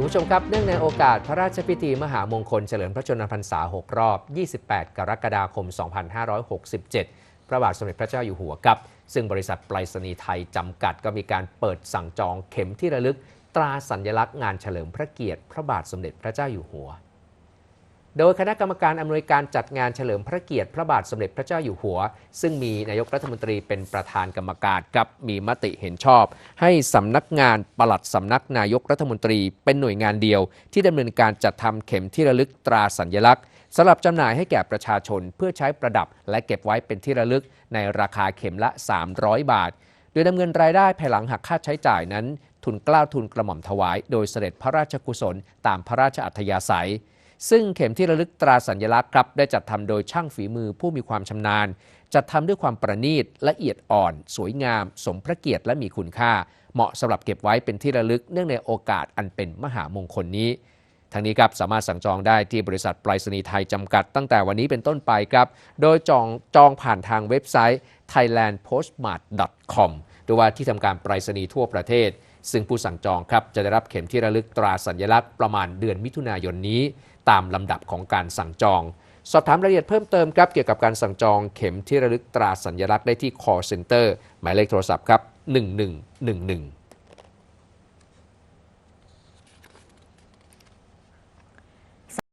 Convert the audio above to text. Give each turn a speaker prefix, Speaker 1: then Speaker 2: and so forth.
Speaker 1: คุณผู้ชมครับ เนื่องในโอกาสพระราชพิธีมหามงคลเฉลิมพระชนมพรรษา 6 รอบ 28 กรกฎาคม 2567 พระบาทสมเด็จพระเจ้าอยู่หัวครับ ซึ่งบริษัทไปรษณีย์ไทยจำกัดก็มีการเปิดสั่งจองเข็มที่ระลึก ตราสัญลักษณ์งานเฉลิมพระเกียรติ พระบาทสมเด็จพระเจ้าอยู่หัว โดยคณะกรรมการอำนวยการจัดงานเฉลิมพระเกียรติพระบาทสมเด็จพระเจ้าอยู่หัว ซึ่งมีนายกรัฐมนตรีเป็นประธานกรรมการกับมีมติเห็นชอบ ให้สำนักงานปลัดสำนักนายกรัฐมนตรี เป็นหน่วยงานเดียว ที่ดำเนินการจัดทำเข็มที่ระลึกตราสัญลักษณ์สำหรับจำหน่ายให้แก่ประชาชนเพื่อใช้ประดับ และเก็บไว้เป็นที่ระลึกในราคาเข็มละ 300 บาท โดยนำเงินรายได้ภายหลังหักค่าใช้จ่ายนั้น ทุนกล้าวทุนกระหม่อมถวาย โดยเสด็จพระราชกุศลตามพระราชอัธยาศัย ซึ่งเข็มที่ระลึกตราสัญลักษณ์ครับได้จัดทำโดยช่างฝีมือผู้มีความชำนาญ จัดทำด้วยความประณีตละเอียดอ่อน สวยงาม สมพระเกียรติและมีคุณค่า เหมาะสำหรับเก็บไว้เป็นที่ระลึกเนื่องในโอกาสอันเป็นมหามงคลนี้ทางนี้ครับสามารถสั่งจองได้ที่บริษัทไปรษณีย์ไทยจำกัดตั้งแต่วันนี้เป็นต้นไปครับ โดยจองจองผ่านทางเว็บไซต์ thailandpostmart.com หรือว่าที่ทำการไปรษณีย์ทั่วประเทศ ซึ่งผู้สั่งจองครับจะได้รับเข็มที่ระลึกตราสัญลักษณ์ประมาณเดือนมิถุนายนนี้ ตามลำดับของการสั่งจอง สอบถามรายละเอียดเพิ่มเติมครับเกี่ยวกับการสั่งจองเข็มที่ระลึกตราสัญลักษณ์ได้ที่ call center หมายเลขโทรศัพท์ครับ 1111